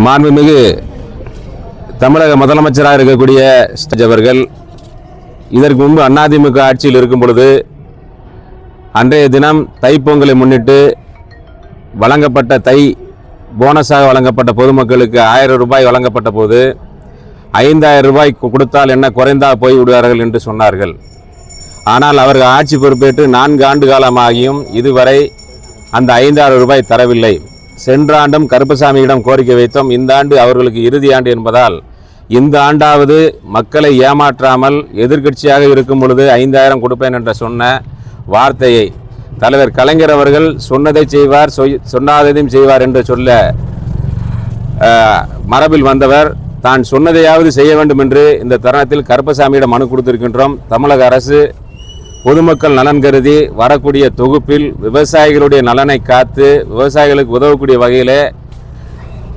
மாண்புமிகு தமிழக முதலமைச்சராக இருக்கக்கூடிய அவர்கள் இதற்கு முன்பு அதிமுக ஆட்சியில் இருக்கும் பொழுது அன்றைய தினம் தைப்பொங்கலை முன்னிட்டு வழங்கப்பட்ட தை போனஸாக வழங்கப்பட்ட பொதுமக்களுக்கு ஆயிரம் ரூபாய் வழங்கப்பட்ட போது ஐந்தாயிரம் ரூபாய் கொடுத்தால் என்ன குறைந்தா போய் விடுவார்கள் என்று சொன்னார்கள். ஆனால் அவர்கள் ஆட்சி பொறுப்பேற்று நான்கு ஆண்டு காலமாகியும் இதுவரை அந்த ஐந்தாயிரம் ரூபாய் தரவில்லை. சென்ற ஆண்டும் கருப்பசாமியிடம் கோரிக்கை வைத்தோம். இந்த ஆண்டு அவர்களுக்கு இறுதி ஆண்டு என்பதால் இந்த ஆண்டாவது மக்களை ஏமாற்றாமல் எதிர்க்கட்சியாக இருக்கும் பொழுது ஐந்தாயிரம் கொடுப்பேன் என்ற சொன்ன வார்த்தையை தலைவர் கலைஞர் அவர்கள் சொன்னதை செய்வார் சொய்- சொன்னாததையும் செய்வார் என்று சொல்ல மரபில் வந்தவர். தான் சொன்னதையாவது செய்ய வேண்டும் என்று இந்த தருணத்தில் கருப்பசாமியிடம் மனு கொடுத்திருக்கின்றோம். தமிழக அரசு பொதுமக்கள் நலன் கருதி வரக்கூடிய தொகுப்பில் விவசாயிகளுடைய நலனை காத்து விவசாயிகளுக்கு உதவக்கூடிய வகையில்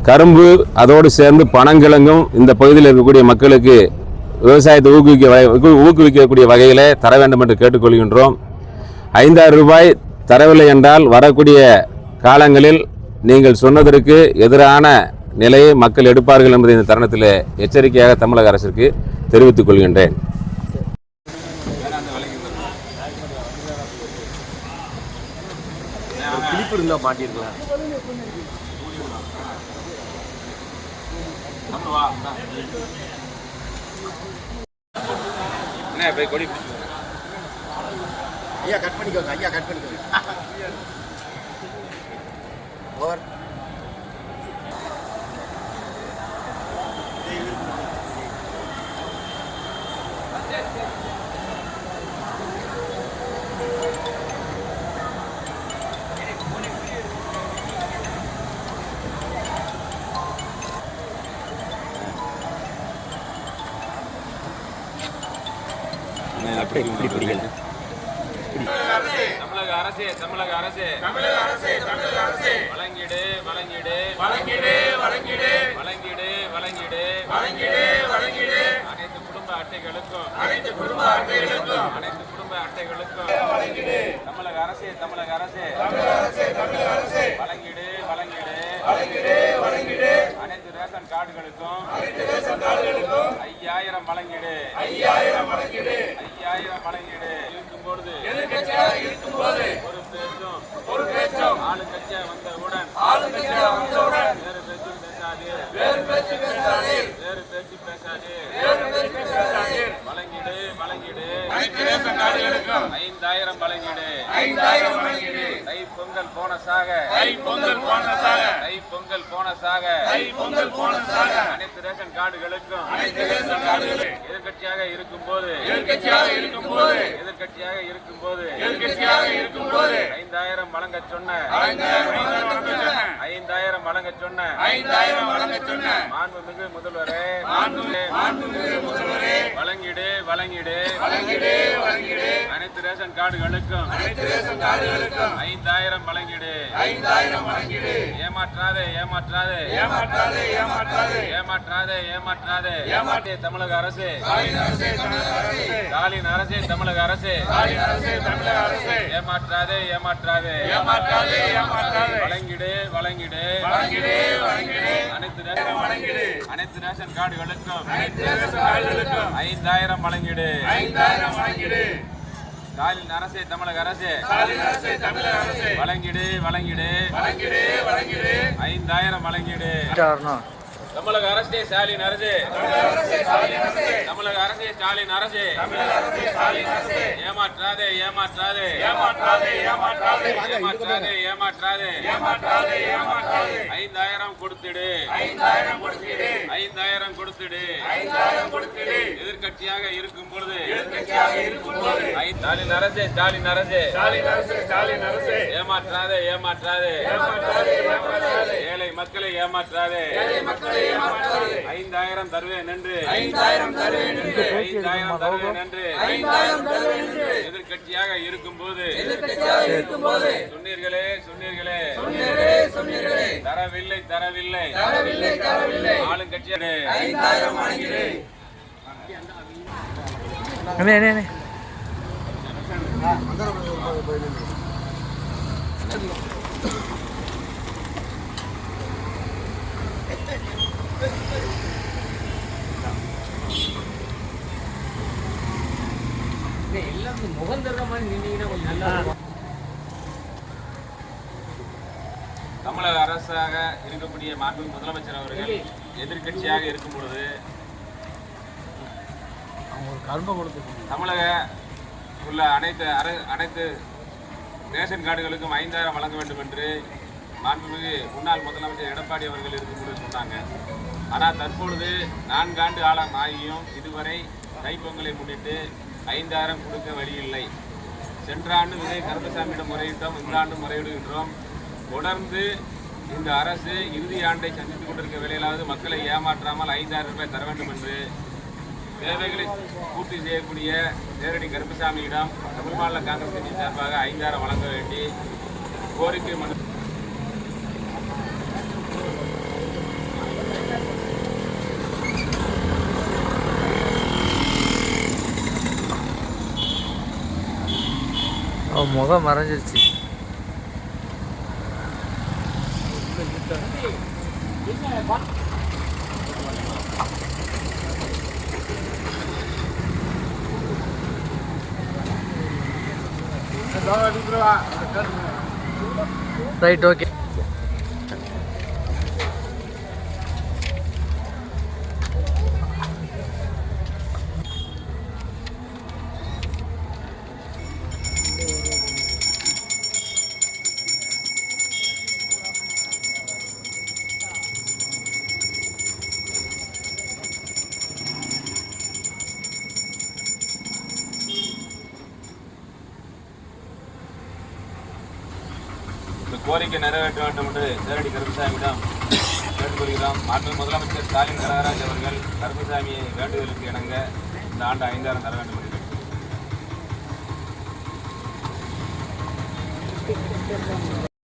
கரும்பு அதோடு சேர்ந்து பனங்கிழங்கும் இந்த பகுதியில் இருக்கக்கூடிய மக்களுக்கு விவசாயத்தை ஊக்குவிக்க ஊக்கு- ஊக்குவிக்கக்கூடிய வகையில் தர வேண்டும் என்று கேட்டுக்கொள்கின்றோம். ஐந்தாயிரம் ரூபாய் தரவில்லை என்றால் வரக்கூடிய காலங்களில் நீங்கள் சொன்னதற்கு எதிரான நிலையை மக்கள் எடுப்பார்கள் என்பதை இந்த தருணத்தில் எச்சரிக்கையாக தமிழக அரசிற்கு தெரிவித்துக் கொள்கின்றேன். உள்ள மாட்டிருக்கலாம் என்ன போய் கொடி ஐயா கட் பண்ணிக்கோங்க ஐயா கட் பண்ணிக்கோங்க. ஓவர் அப்படியே இப்படி பிடிக்கல தமிழக அரசே தமிழக அரசே. தமிழக அரசே தமிழக அரசே. வழங்கிடு வழங்கிடு. வழங்கிடு வழங்கிடு. வழங்கிடு வழங்கிடு. வழங்கிடு வழங்கிடு. அனைத்து குடும்ப அட்டைகளுக்கும். அனைத்து குடும்ப அட்டைகளுக்கும். அனைத்து குடும்ப அட்டைகளுக்கும். வழங்கிடு. தமிழக அரசே தமிழக அரசே. தமிழக அரசே தமிழக அரசே. வழங்கிடு வழங்கிடு. வழங்கிடு வழங்கிடு. அனைத்து ரேஷன் கார்டுகளுக்கும் அனைத்து ரேஷன் கார்டுகளுக்கும் ஐயாயிரம் வழங்கிடு. ஐயாயிரம் வழங்கிடு இருக்கும் பொழுது இருக்கும் போது ஒரு பேச்சும் ஒரு பேச்சும் ஆளுங்கட்சியா வந்தவுடன் வந்தவுடன் வேறு பேச்சு பேசாது வேறு பேச்சு பேசாது வேறு பேச்சு பேசாது வேறு பேச்சு பேசாது வழங்கிடு வழங்கிடு. ஐந்தாயிரம் வழங்கிடு. ஐந்தாயிரம் வழங்கிடு. தை பொங்கல் போனஸாக. தை பொங்கல் போனஸாக. தை பொங்கல் போனஸாக. தை பொங்கல் போனஸாக. அனைத்து ரேஷன் கார்டுகளுக்கும் அனைத்து ரேஷன் கார்டுகளுக்கும் எதிர்க்கட்சியாக இருக்கும்போது எதிர்க்கட்சியாக இருக்கும்போது எதிர்க்கட்சியாக இருக்கும்போது எதிர்க்கட்சியாக இருக்கும்போது ஐந்தாயிரம் வழங்க சொன்ன ஐந்தாயிரம் வழங்க சொன்ன ஐந்தாயிரம் வழங்க சொன்ன மாண்புமிகு முதல்வரே மாண்புமிகு முதல்வரே வழங்கிடு வழங்கிடு வழங்கிடு வழங்கிடு அனைத்து ரேஷன் கார்டுகளுக்கும் அனைத்து ரேஷன் கார்டுகளுக்கும் ஐந்தாயிரம் வழங்கிடு. ஐந்தாயிரம் வழங்கிடு. ஏமாற்றாதே ஏமாற்றாதே. ஏமாற்றாதே ஏமாற்றாதே. ஏமாற்றாதே ஏமாற்றாதே. ஏமாற்றே தமிழக அரசு. ஸ்டாலின் அரசே தமிழக அரசு. தமிழக அரசு. ஏமாற்றாதே ஏமாற்றாதே. ஏமாற்றாதே ஏமாற்றாதே. வழங்கிடு வழங்கிடு. வழங்கிடு வழங்கிடு. அனைத்து ரேஷன் வழங்கிடு. அனைத்து ரேஷன் கார்டுகளுக்கும் அனைத்து ரேஷன் கார்டுகளுக்கும் ஐந்தாயிரம் வழங்கிடு. ஐந்தாயிரம் வழங்கிடு. ஸ்டாலின் அரசே தமிழக அரசே. அரசே தமிழக அரசே. வழங்கிடு வழங்கிடு. வழங்கிடு வழங்கிடு. ஐந்தாயிரம் வழங்கிடு. தமிழக அரசே ஸ்டாலின் அரசே. தமிழக அரசே ஸ்டாலின் அரசு. ஏமாற்றாதே ஏமாற்றாதே. ஏமாற்றாதே ஏமாற்றாதே. ஏமாற்றாதே ஏமாற்றாதே ஏமாற்றாதே ஏமாற்றாதே ஐந்தாயிரம் கொடுத்துடு. ஐந்தாயிரம் கொடுத்துடு. ஐந்தாயிரம் கொடுத்துடு ஐந்தாயிரம் கொடுத்துடு எதிர்க்கட்சியாக இருக்கும் பொழுது. எதிர்க்கட்சியாக இருக்கும் பொழுது ஸ்டாலின் அரசே ஸ்டாலின் அரசே. ஸ்டாலின் அரசே ஸ்டாலின் அரசே ஏமாற்றாதே ஏமாற்றாதே ஏமாற்றாதே. மக்களை ஏமாற்றாதே. ஐந்தாயிரம் தருவேன் என்று ஐந்தாயிரம் தருவேன் என்று ஐந்தாயிரம் தருவேன் என்று ஐந்தாயிரம் தருவேன் என்று எதிர்க்கட்சியாக இருக்கும் போது இருக்கும் போது சொன்னீர்களே சொன்னீர்களே. சொன்னீர்களே சொன்னீர்களே. தரவில்லை தரவில்லை. தரவில்லை தரவில்லை. ஆளுங்கட்சியாக ஐந்தாயிரம் வழங்கிடு அண்ணே அண்ணே அண்ணே. தமிழக அரசாக இருக்கக்கூடிய மாண்பு முதலமைச்சர் அவர்கள் எதிர்க்கட்சியாக இருக்கும் பொழுது தமிழக உள்ள அனைத்து அர அனைத்து ரேஷன் கார்டுகளுக்கும் ஐந்தாயிரம் வழங்க வேண்டும் என்று மாண்புமிகு முன்னாள் முதலமைச்சர் எடப்பாடி அவர்கள் இருக்கும்போது சொன்னாங்க. ஆனால் தற்பொழுது நான்காண்டு காலம் ஆகியும் இதுவரை தைப்பொங்கலை முன்னிட்டு ஐந்தாயிரம் கொடுக்க வழியில்லை சென்ற ஆண்டு விஜய் கருப்பசாமியிடம் முறையிட்டோம் இந்த ஆண்டு முறையிடுகின்றோம். தொடர்ந்து இந்த அரசு இறுதி ஆண்டை சந்தித்துக் கொண்டிருக்க வேளையிலாவது மக்களை ஏமாற்றாமல் ஐந்தாயிரம் ரூபாய் தர வேண்டும் என்று தேவைகளை பூர்த்தி செய்யக்கூடிய நேரடி கருப்பசாமியிடம் தமிழ் மாநில காங்கிரஸ் கட்சி சார்பாக ஐந்தாயிரம் வழங்க வேண்டி கோரிக்கை மனு அவன் முகம் மறைஞ்சிருச்சு. ரைட் ஓகே கோரிக்கை நிறைவேற்ற வேண்டும் என்று சேரடி கருப்பசாமியிடம் கேட்டுக்கொள்கிறோம் மாநில முதலமைச்சர் ஸ்டாலின் கனகராஜ் அவர்கள் கருப்பசாமியை வேண்டுதலுக்கு இணங்க இந்த ஆண்டு ஐந்தாயிரம் தர வேண்டும் என்று கேட்டுக்கொள்கிறோம்.